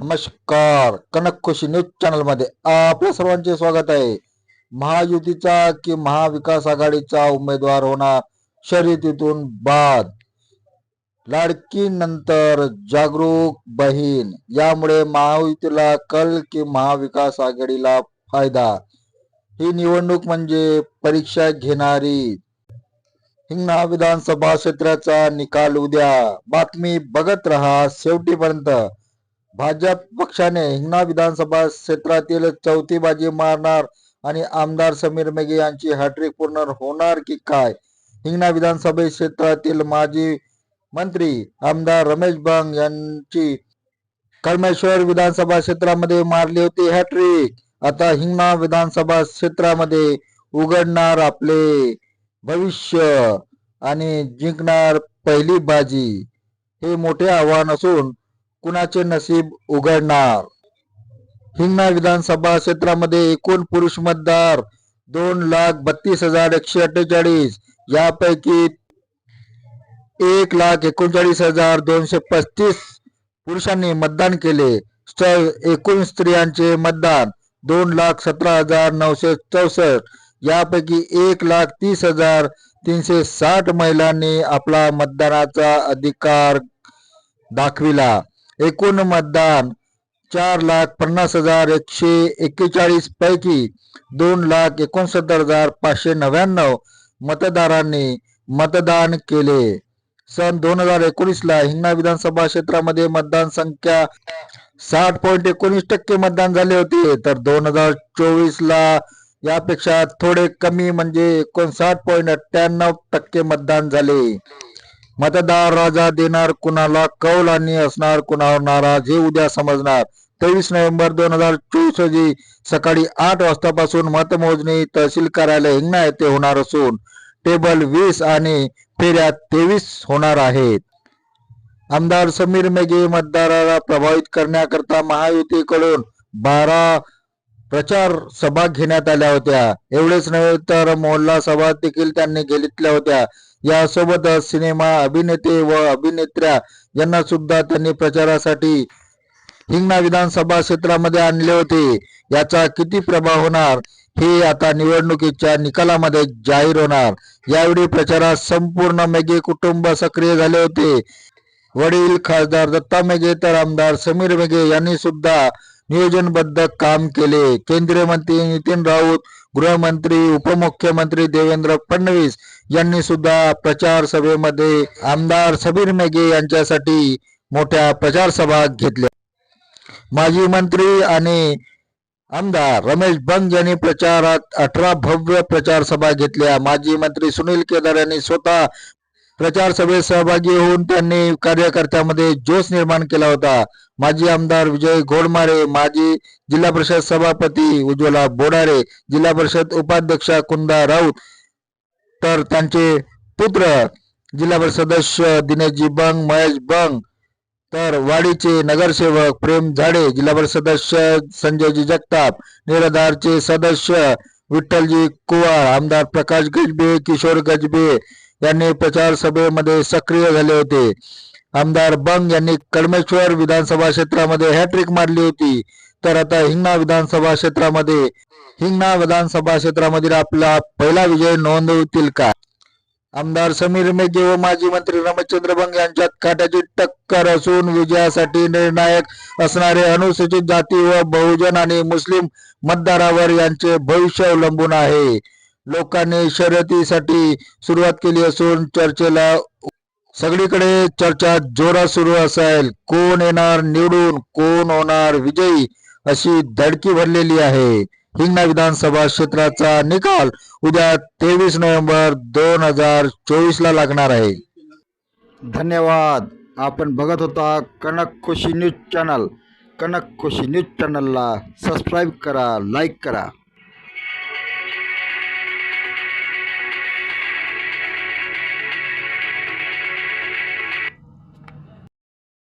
नमस्कार. कनक खुशी न्यूज चॅनलमध्ये आपल्या सर्वांचे स्वागत आहे. महायुतीचा कि महाविकास आघाडीचा उमेदवार होणार शर्यतीतून बाद. लाडकी नंतर जागरूक बहीण. यामुळे महायुतीला कल कि महाविकास आघाडीला फायदा. ही निवडणूक म्हणजे परीक्षा घेणारी. हिंगणा विधानसभा क्षेत्राचा निकाल उद्या. बातमी बघत रहा शेवटीपर्यंत. भाजप पक्षाने हिंगणा विधानसभा क्षेत्रातील चौथी बाजी मारणार आणि आमदार समीर मेघे यांची हॅट्रिक पूर्ण होणार की काय? हिंगणा विधानसभा क्षेत्रातील माजी मंत्री आमदार रमेश बंग यांची कळमेश्वर विधानसभा क्षेत्रामध्ये मारली होती हॅट्रिक. आता हिंगणा विधानसभा क्षेत्रामध्ये उघडणार आपले भविष्य आणि जिंकणार पहिली बाजी. हे मोठे आव्हान असून कुणाचे नसीब उघडणार? हिंगणा विधानसभा क्षेत्रामध्ये एकूण पुरुष मतदार दोन लाख बत्तीस हजार एकशे अठ्ठेचाळीस. यापैकी एक लाख एकोणचाळीस हजार दोनशे पस्तीस पुरुषांनी मतदान केले. तर एकूण स्त्रियांचे मतदान दोन लाख सतरा हजार नऊशे चौसष्ट. यापैकी एक लाख तीस हजार तीनशे साठ महिलांनी आपला मतदानाचा अधिकार दाखविला. एकूण मतदान चार लाख पन्नास हजार एकशे एक्केचाळीस पैकी दोन लाख एकोणसत्तर हजार पाचशे नव्याण्णव मतदारांनी मतदान केले. सन दोन हजार एकोणीस ला हिंगणा विधानसभा क्षेत्रामध्ये मतदान संख्या साठ पॉईंट एकोणीस टक्के मतदान झाले होते. तर दोन हजार चोवीस ला यापेक्षा थोडे कमी म्हणजे एकोणसाठ पॉईंट अठ्ठ्याण्णव टक्के मतदान झाले. मतदार राजा देणार कुणाला? कौल आणि असणार कुणावर नाराज? हे उद्या समजणार. तेवीस नोव्हेंबर दोन हजार चोवीस रोजी सकाळी आठ वाजतापासून मतमोजणी तहसील कार्यालय हिंगणा येथे होणार असून टेबल वीस आणि फेऱ्या तेवीस होणार आहेत. आमदार समीर मेघे मतदाराला प्रभावित करण्याकरता महायुतीकडून बारा प्रचार सभा घेण्यात आल्या होत्या. एवढेच नव्हे तर मोहल्ला सभा देखील त्यांनी घेतल्या होत्या. यासोबतच सिनेमा अभिनेते व अभिनेत्र्या यांना सुद्धा त्यांनी प्रचारासाठी हिंगणा विधानसभा क्षेत्रामध्ये आणले होते. याचा किती प्रभाव होणार? हे आता निवडणुकीच्या निकालामध्ये जाहीर होणार. यावेळी प्रचारात संपूर्ण मेघे कुटुंब सक्रिय झाले होते. वडील खासदार दत्ता मेघे तर आमदार समीर मेघे यांनी सुद्धा नियोजनबद्ध काम केले. केंद्रीय मंत्री नितीन राऊत गृहमंत्री उपमुख्यमंत्री देवेंद्र फडणवीस यांनी सुद्धा प्रचार सभेमध्ये आमदार समीर मेघे यांच्यासाठी मोठ्या प्रचार सभा घेतल्या. माजी मंत्री आणि आमदार रमेश बंग यांनी प्रचारात अठरा भव्य प्रचार सभा घेतल्या. माजी मंत्री सुनील केदार यांनी स्वतः प्रचार सभेत सहभागी होऊन त्यांनी कार्यकर्त्यामध्ये जोश निर्माण केला होता. माजी आमदार विजय घोडमारे माजी जिल्हा परिषद सभापती उज्ज्वला बोडारे जिल्हा परिषद उपाध्यक्षा कुंदा राऊत तर त्यांचे पुत्र जिल्हा परिषद सदस्य दिनेशजी बंग महेश बंग तर वाडीचे नगरसेवक प्रेम झाडे जिल्हा परिषद सदस्य संजयजी जगताप निराधारचे सदस्य विठ्ठलजी कुवार आमदार प्रकाश गजबे किशोर गजबे यांनी प्रचार सभेमध्ये सक्रिय झाले होते. आमदार बंग यांनी कडमेश्वर विधानसभा क्षेत्रामध्ये हॅट्रिक मारली होती. तर आता हिंगणा विधानसभा क्षेत्रामध्ये हिंगणा विधानसभा क्षेत्रामधील आपला पहिला विजय नोंदवतील का? आमदार समीर मेघे व माजी मंत्री रमेशचंद्र बंग यांच्यात काट्याची टक्कर असून विजयासाठी निर्णायक असणारे अनुसूचित जाती व बहुजन आणि मुस्लिम मतदारावर यांचे भविष्य अवलंबून आहे. लोकांनी शर्यतीसाठी सुरुवात केली असून चर्चेला सगळीकडे चर्चा जोरात सुरू असेल. कोण येणार निवडून? कोण होणार विजयी? अशी धडकी भरलेली आहे. हिंगणा विधानसभा क्षेत्राचा निकाल उद्या तेवीस नोव्हेंबर दोन हजार चोवीस ला लागणार आहे. धन्यवाद. आपण बघत होता Kanak Khushi news channel. Kanak Khushi news चॅनलला सबस्क्राईब करा लाईक करा.